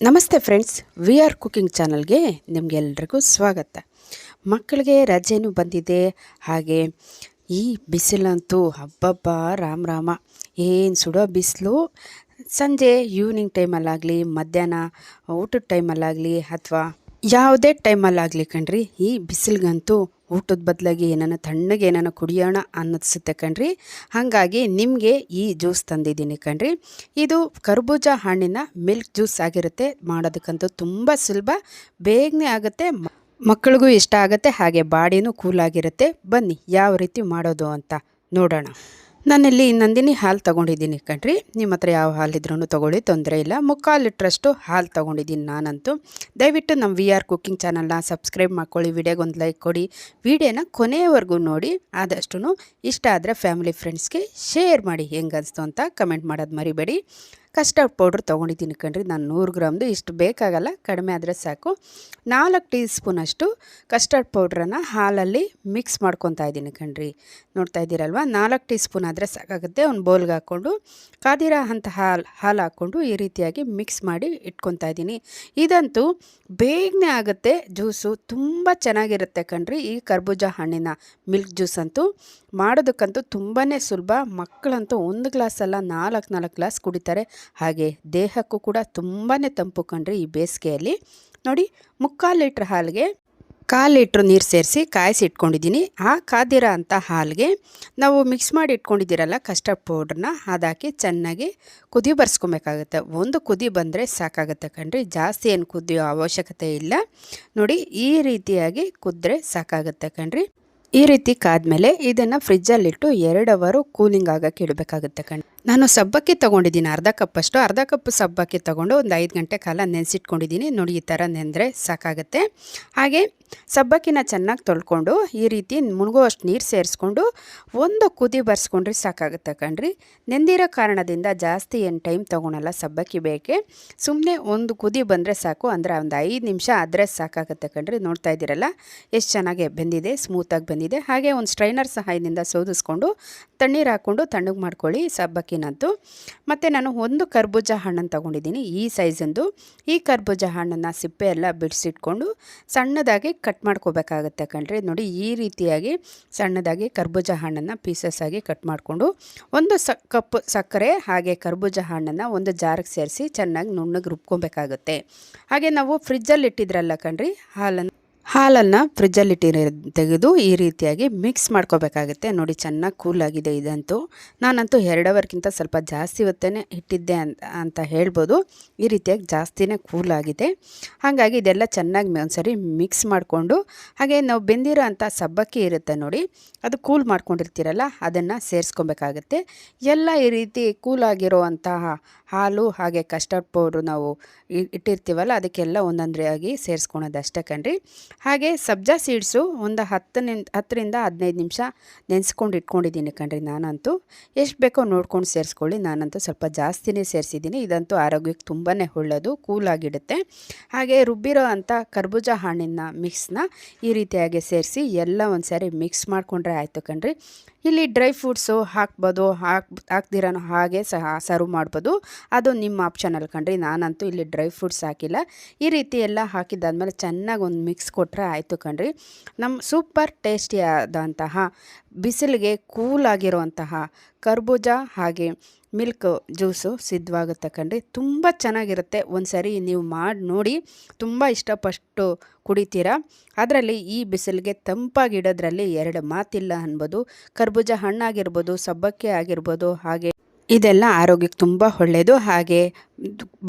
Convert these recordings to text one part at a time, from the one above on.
ನಮಸ್ತೆ friends we are cooking ಚಾನಲ್ಗೆ ನಿಮಗೆಲ್ರಿಗೂ ಸ್ವಾಗತ. ಮಕ್ಕಳಿಗೆ ರಜೆನೂ ಬಂದಿದೆ, ಹಾಗೆ ಈ ಬಿಸಿಲಂತೂ ಹಬ್ಬಬ್ಬ ರಾಮ ರಾಮ. ಏನು ಸುಡೋ ಬಿಸಿಲು? ಸಂಜೆ ಈವ್ನಿಂಗ್ ಟೈಮಲ್ಲಾಗಲಿ ಮಧ್ಯಾಹ್ನ ಊಟದ ಟೈಮಲ್ಲಾಗಲಿ ಅಥವಾ ಯಾವುದೇ ಟೈಮಲ್ಲಾಗಲಿ ಕಣ್ರಿ, ಈ ಬಿಸಿಲಿಗಂತೂ ಊಟದ ಬದಲಾಗಿ ಏನನ್ನ ತಣ್ಣಗೆ ಏನನ್ನ ಕುಡಿಯೋಣ ಅನ್ನಿಸುತ್ತೆ ಕಣ್ರಿ. ಹಾಗಾಗಿ ನಿಮಗೆ ಈ ಜ್ಯೂಸ್ ತಂದಿದ್ದೀನಿ ಕಣ್ರಿ. ಇದು ಕರ್ಬೂಜ ಹಣ್ಣಿನ ಮಿಲ್ಕ್ ಜ್ಯೂಸ್ ಆಗಿರುತ್ತೆ. ಮಾಡೋದಕ್ಕಂತೂ ತುಂಬ ಸುಲಭ. ಬೇಗನೆ ಆಗುತ್ತೆ. ಮಕ್ಕಳಿಗೂ ಇಷ್ಟ ಆಗುತ್ತೆ. ಹಾಗೆ ಬಾಡಿನೂ ಕೂಲಾಗಿರುತ್ತೆ ಬನ್ನಿ, ಯಾವ ರೀತಿ ಮಾಡೋದು ಅಂತ ನೋಡೋಣ. ನಾನಿಲ್ಲಿ ನಂದಿನಿ ಹಾಲು ತೊಗೊಂಡಿದ್ದೀನಿ ಕಣ್ರಿ. ನಿಮ್ಮ ಹತ್ರ ಯಾವ ಹಾಲಿದ್ರೂ ತೊಗೊಳ್ಳಿ, ತೊಂದರೆ ಇಲ್ಲ. ಮುಕ್ಕಾಲು ಲೀಟ್ರಷ್ಟು ಹಾಲು ತೊಗೊಂಡಿದ್ದೀನಿ ನಾನಂತೂ. ದಯವಿಟ್ಟು ನಮ್ಮ ವಿ ಆರ್ ಕುಕ್ಕಿಂಗ್ ಚಾನಲ್ನ ಸಬ್ಸ್ಕ್ರೈಬ್ ಮಾಡ್ಕೊಳ್ಳಿ ವಿಡಿಯೋಗೊಂದು ಲೈಕ್ ಕೊಡಿ. ವಿಡಿಯೋನ ಕೊನೆಯವರೆಗೂ ನೋಡಿ. ಆದಷ್ಟು ಇಷ್ಟ ಆದರೆ ಫ್ಯಾಮಿಲಿ ಫ್ರೆಂಡ್ಸ್ಗೆ ಶೇರ್ ಮಾಡಿ. ಹೆಂಗೆ ಅನಿಸ್ತು ಅಂತ ಕಮೆಂಟ್ ಮಾಡೋದು ಮರಿಬೇಡಿ. ಕಸ್ಟರ್ಡ್ ಪೌಡ್ರ್ ತೊಗೊಂಡಿದ್ದೀನಿ ಕಣ್ರಿ. ನಾನು ನೂರು ಗ್ರಾಮ್ದು ಇಷ್ಟು ಬೇಕಾಗಲ್ಲ, ಕಡಿಮೆ ಆದರೆ ಸಾಕು. ನಾಲ್ಕು ಟೀ ಸ್ಪೂನಷ್ಟು ಕಸ್ಟರ್ಡ್ ಪೌಡ್ರನ್ನು ಹಾಲಲ್ಲಿ ಮಿಕ್ಸ್ ಮಾಡ್ಕೊತಾ ಇದ್ದೀನಿ ಕಣ್ರಿ. ನೋಡ್ತಾ ಇದ್ದೀರಲ್ವ? ನಾಲ್ಕು ಟೀ ಸ್ಪೂನ್ ಆದರೆ ಸಾಕಾಗುತ್ತೆ. ಒಂದು ಬೌಲ್ಗೆ ಹಾಕ್ಕೊಂಡು, ಕಾದಿರೋ ಅಂತ ಹಾಲು ಹಾಲು ಹಾಕ್ಕೊಂಡು ಈ ರೀತಿಯಾಗಿ ಮಿಕ್ಸ್ ಮಾಡಿ ಇಟ್ಕೊತಾ ಇದ್ದೀನಿ. ಇದಂತೂ ಬೇಗನೆ ಆಗುತ್ತೆ. ಜ್ಯೂಸು ತುಂಬ ಚೆನ್ನಾಗಿರುತ್ತೆ ಕಣ್ರಿ. ಈ ಕರ್ಬೂಜ ಹಣ್ಣಿನ ಮಿಲ್ಕ್ ಜ್ಯೂಸ್ ಅಂತೂ ಮಾಡೋದಕ್ಕಂತೂ ತುಂಬಾ ಸುಲಭ. ಮಕ್ಕಳಂತೂ ಒಂದು ಗ್ಲಾಸಲ್ಲ, ನಾಲ್ಕು ನಾಲ್ಕು ಗ್ಲಾಸ್ ಕುಡಿತಾರೆ. ಹಾಗೆ ದೇಹಕ್ಕೂ ಕೂಡ ತುಂಬಾ ತಂಪು ಕಂಡ್ರಿ ಈ ಬೇಸಿಗೆಯಲ್ಲಿ. ನೋಡಿ, ಮುಕ್ಕಾಲು ಲೀಟ್ರ್ ಹಾಲಿಗೆ ಕಾಲು ಲೀಟ್ರ್ ನೀರು ಸೇರಿಸಿ ಕಾಯಿಸಿ ಇಟ್ಕೊಂಡಿದ್ದೀನಿ. ಆ ಕಾದಿರೋ ಅಂಥ ಹಾಲಿಗೆ ನಾವು ಮಿಕ್ಸ್ ಮಾಡಿ ಇಟ್ಕೊಂಡಿದ್ದೀರಲ್ಲ ಕಸ್ಟರ್ಡ್ ಪೌಡ್ರನ್ನ ಅದಾಕಿ ಚೆನ್ನಾಗಿ ಕುದಿ ಬರ್ಸ್ಕೊಬೇಕಾಗುತ್ತೆ. ಒಂದು ಕುದಿ ಬಂದರೆ ಸಾಕಾಗುತ್ತೆ ಕಣ್ರಿ. ಜಾಸ್ತಿ ಏನು ಕುದಿಯೋ ಅವಶ್ಯಕತೆ ಇಲ್ಲ. ನೋಡಿ, ಈ ರೀತಿಯಾಗಿ ಕುದ್ರೆ ಸಾಕಾಗುತ್ತೆ ಕಣ್ರಿ. ಈ ರೀತಿ ಕಾದ್ಮೇಲೆ ಇದನ್ನು ಫ್ರಿಜ್ಜಲ್ಲಿಟ್ಟು ಎರಡು ಅವರು ಕೂಲಿಂಗ್ ಆಗಕ್ಕೆ ಇಡಬೇಕಾಗುತ್ತೆ ಕಣ್ ನಾನು ಸಬ್ಬಕ್ಕಿ ತೊಗೊಂಡಿದ್ದೀನಿ. ಅರ್ಧ ಕಪ್ಪಷ್ಟು ಅರ್ಧ ಕಪ್ ಸಬ್ಬಕ್ಕಿ ತೊಗೊಂಡು ಒಂದು ಐದು ಗಂಟೆ ಕಾಲ ನೆನೆಸಿಟ್ಕೊಂಡಿದ್ದೀನಿ. ನೋಡಿ, ಈ ಥರ ನೆಂದರೆ ಸಾಕಾಗುತ್ತೆ. ಹಾಗೆ ಸಬ್ಬಕ್ಕಿನ ಚೆನ್ನಾಗಿ ತೊಳ್ಕೊಂಡು ಈ ರೀತಿ ಮುಳುಗುವಷ್ಟು ನೀರು ಸೇರಿಸ್ಕೊಂಡು ಒಂದು ಕುದಿ ಬರ್ಸ್ಕೊಂಡ್ರೆ ಸಾಕಾಗುತ್ತೆ ಕಣ್ರಿ. ನೆಂದಿರೋ ಕಾರಣದಿಂದ ಜಾಸ್ತಿ ಏನು ಟೈಮ್ ತೊಗೊಳಲ್ಲ ಸಬ್ಬಕ್ಕಿ ಬೇಕೆ. ಸುಮ್ಮನೆ ಒಂದು ಕುದಿ ಬಂದರೆ ಸಾಕು. ಅಂದರೆ ಒಂದು ಐದು ನಿಮಿಷ ಆದರೆ ಸಾಕಾಗುತ್ತೆ ಕಣ್ರಿ. ನೋಡ್ತಾ ಇದ್ದೀರಲ್ಲ? ಎಷ್ಟು ಚೆನ್ನಾಗಿ ಬೆಂದಿದೆ ಸ್ಮೂತಾಗಿ ಬಂದಿದೆ. ಹಾಗೆ ಒಂದು ಸ್ಟ್ರೈನರ್ ಸಹಾಯದಿಂದ ಸೋದಿಸ್ಕೊಂಡು, ತಣ್ಣೀರು ಹಾಕ್ಕೊಂಡು ತಣ್ಣಗೆ ಮಾಡ್ಕೊಳ್ಳಿ. ಸಬ್ಬಕ್ಕಿನಂತೂ ಮತ್ತು ನಾನು ಒಂದು ಕರ್ಬೂಜ ಹಣ್ಣನ್ನು ತೊಗೊಂಡಿದ್ದೀನಿ, ಈ ಸೈಜಂದು ಈ ಕರ್ಬೂಜ ಹಣ್ಣನ್ನು ಸಿಪ್ಪೆ ಎಲ್ಲ ಬಿಡಿಸಿಟ್ಕೊಂಡು ಸಣ್ಣದಾಗಿ ಕಟ್ ಮಾಡ್ಕೋಬೇಕಾಗತ್ತೆ ಕಣ್ರಿ. ನೋಡಿ, ಈ ರೀತಿಯಾಗಿ ಸಣ್ಣದಾಗಿ ಕರ್ಬೂಜ ಹಣ್ಣನ್ನು ಪೀಸಸ್ ಆಗಿ ಕಟ್ ಮಾಡಿಕೊಂಡು ಒಂದು ಸ, ಕಪ್ ಸಕ್ಕರೆ ಹಾಗೆ ಕರ್ಬೂಜ ಹಣ್ಣನ್ನು ಒಂದು ಜಾರಿಗೆ ಸೇರಿಸಿ ಚೆನ್ನಾಗಿ ನುಣ್ಣಗೆ ರುಬ್ಕೊಬೇಕಾಗುತ್ತೆ. ಹಾಗೆ ನಾವು ಫ್ರಿಜ್ಜಲ್ಲಿ ಇಟ್ಟಿದ್ರಲ್ಲ ಕಣ್ರಿ, ಹಾಲನ್ನು ಹಾಲನ್ನು ಫ್ರಿಜ್ಜಲ್ಲಿ ಇಟ್ಟಿರ ತೆಗೆದು ಈ ರೀತಿಯಾಗಿ ಮಿಕ್ಸ್ ಮಾಡ್ಕೋಬೇಕಾಗುತ್ತೆ. ನೋಡಿ ಚೆನ್ನಾಗಿ ಕೂಲಾಗಿದೆ ಇದಂತೂ. ನಾನಂತೂ ಎರಡು ಅವರ್ಗಿಂತ ಸ್ವಲ್ಪ ಜಾಸ್ತಿ ಹೊತ್ತೇ ಇಟ್ಟಿದ್ದೆ ಅಂತ ಹೇಳ್ಬೋದು. ಈ ರೀತಿಯಾಗಿ ಜಾಸ್ತಿನೇ ಕೂಲಾಗಿದೆ ಹಾಗಾಗಿ ಇದೆಲ್ಲ ಚೆನ್ನಾಗಿ ಒಂದ್ಸರಿ ಮಿಕ್ಸ್ ಮಾಡಿಕೊಂಡು, ಹಾಗೆ ನಾವು ಬೆಂದಿರೋ ಅಂಥ ಸಬ್ಬಕ್ಕಿ ಇರುತ್ತೆ ನೋಡಿ, ಅದು ಕೂಲ್ ಮಾಡ್ಕೊಂಡಿರ್ತೀರಲ್ಲ, ಅದನ್ನು ಸೇರಿಸ್ಕೊಬೇಕಾಗತ್ತೆ. ಎಲ್ಲ ಈ ರೀತಿ ಕೂಲಾಗಿರೋ ಅಂತಹ ಹಾಲು, ಹಾಗೆ ಕಸ್ಟರ್ಡ್ ನಾವು ಇಟ್ಟಿರ್ತೀವಲ್ಲ, ಅದಕ್ಕೆಲ್ಲ ಒಂದೊಂದ್ರೆಯಾಗಿ ಸೇರಿಸ್ಕೊಳೋದು ಅಷ್ಟೇ ಕಣ್ರಿ. ಹಾಗೆ ಸಬ್ಜಾ ಸೀಡ್ಸು ಒಂದು ಹತ್ತು ನಿಮ್ ಹತ್ತರಿಂದ ಹದಿನೈದು ನಿಮಿಷ ನೆನೆಸ್ಕೊಂಡು ಇಟ್ಕೊಂಡಿದ್ದೀನಿ ಕಣ್ರಿ ನಾನಂತೂ. ಎಷ್ಟು ಬೇಕೋ ನೋಡ್ಕೊಂಡು ಸೇರಿಸ್ಕೊಳ್ಳಿ, ನಾನಂತೂ ಸ್ವಲ್ಪ ಜಾಸ್ತಿನೇ ಸೇರಿಸಿದ್ದೀನಿ. ಇದಂತೂ ಆರೋಗ್ಯಕ್ಕೆ ತುಂಬಾ ಒಳ್ಳೆಯದು ಕೂಲಾಗಿಡುತ್ತೆ. ಹಾಗೆ ರುಬ್ಬಿರೋ ಅಂಥ ಕರ್ಬೂಜ ಹಣ್ಣಿನ ಮಿಕ್ಸ್ನ ಈ ರೀತಿಯಾಗಿ ಸೇರಿಸಿ ಎಲ್ಲ ಒಂದು ಸಾರಿ ಮಿಕ್ಸ್ ಮಾಡಿಕೊಂಡ್ರೆ ಆಯಿತು ಕಣ್ರಿ. ಇಲ್ಲಿ ಡ್ರೈ ಫ್ರೂಟ್ಸು ಹಾಕ್ಬೋದು, ಹಾಕ್ ಹಾಕ್ದಿರೋ ಹಾಗೆ ಸಹ ಸರ್ವ್ ಮಾಡ್ಬೋದು. ಅದು ನಿಮ್ಮ ಆಪ್ಷನಲ್ಲಿ ಕಣ್ರಿ ನಾನಂತೂ ಇಲ್ಲಿ ಡ್ರೈ ಫ್ರೂಟ್ಸ್ ಹಾಕಿಲ್ಲ. ಈ ರೀತಿ ಎಲ್ಲ ಹಾಕಿದ್ದಾದ್ಮೇಲೆ ಚೆನ್ನಾಗಿ ಒಂದು ಮಿಕ್ಸ್ ಕೊಟ್ಟರೆ ಆಯಿತು ಕಣ್ರಿ ನಮ್ಮ ಸೂಪರ್ ಟೇಸ್ಟಿಯಾದಂತಹ ಬಿಸಿಲಿಗೆ ಕೂಲಾಗಿರುವಂತಹ ಕರ್ಬೂಜ ಹಾಗೆ ಮಿಲ್ಕ್ ಜ್ಯೂಸು ಸಿದ್ಧವಾಗುತ್ತೆ ಕಣ್ರಿ. ತುಂಬ ಚೆನ್ನಾಗಿರುತ್ತೆ. ಒಂದು ಸರಿ ನೀವು ಮಾಡಿ ನೋಡಿ, ತುಂಬ ಇಷ್ಟಪಟ್ಟು ಕುಡಿತೀರಾ? ಅದರಲ್ಲಿ ಈ ಬಿಸಿಲಿಗೆ ತಂಪಾಗಿಡೋದ್ರಲ್ಲಿ ಎರಡು ಮಾತಿಲ್ಲ ಅನ್ಬೋದು. ಕರ್ಬೂಜ ಹಣ್ಣಾಗಿರ್ಬೋದು, ಸಬ್ಬಕ್ಕಿ ಆಗಿರ್ಬೋದು, ಹಾಗೆ ಇದೆಲ್ಲ ಆರೋಗ್ಯಕ್ಕೆ ತುಂಬ ಒಳ್ಳೆಯದು ಹಾಗೆ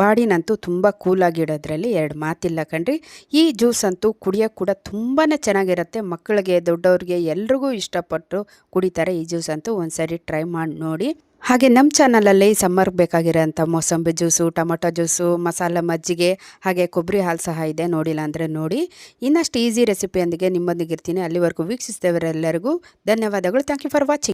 ಬಾಡಿನಂತೂ ತುಂಬ ಕೂಲಾಗಿಡೋದ್ರಲ್ಲಿ ಎರಡು ಮಾತಿಲ್ಲ ಕಣ್ರಿ. ಈ ಜ್ಯೂಸ್ ಅಂತೂ ಕುಡಿಯೋಕ್ಕೆ ಕೂಡ ತುಂಬಾ ಚೆನ್ನಾಗಿರುತ್ತೆ. ಮಕ್ಕಳಿಗೆ, ದೊಡ್ಡವ್ರಿಗೆ ಎಲ್ರಿಗೂ ಇಷ್ಟಪಟ್ಟು ಕುಡಿತಾರೆ ಈ ಜ್ಯೂಸ್ ಅಂತೂ ಒಂದ್ಸರಿ ಟ್ರೈ ಮಾಡಿ ನೋಡಿ. ಹಾಗೆ ನಮ್ಮ ಚಾನಲಲ್ಲಿ ಸಮ್ಮರ್ಗೆ ಬೇಕಾಗಿರೋಂಥ mosambi juice tomato juice masala ಮಜ್ಜಿಗೆ, ಹಾಗೆ ಕೊಬ್ಬರಿ ಹಾಲು ಸಹ ಇದೆ ನೋಡಿಲ್ಲ ಅಂದರೆ ನೋಡಿ. ಇನ್ನಷ್ಟು ಈಸಿ ರೆಸಿಪಿಯೊಂದಿಗೆ ನಿಮ್ಮೊಂದಿಗೆ ಇರ್ತೀನಿ ಅಲ್ಲಿವರೆಗೂ ವೀಕ್ಷಿಸಿದವರೆಲ್ಲರಿಗೂ ಧನ್ಯವಾದಗಳು. Thank you for watching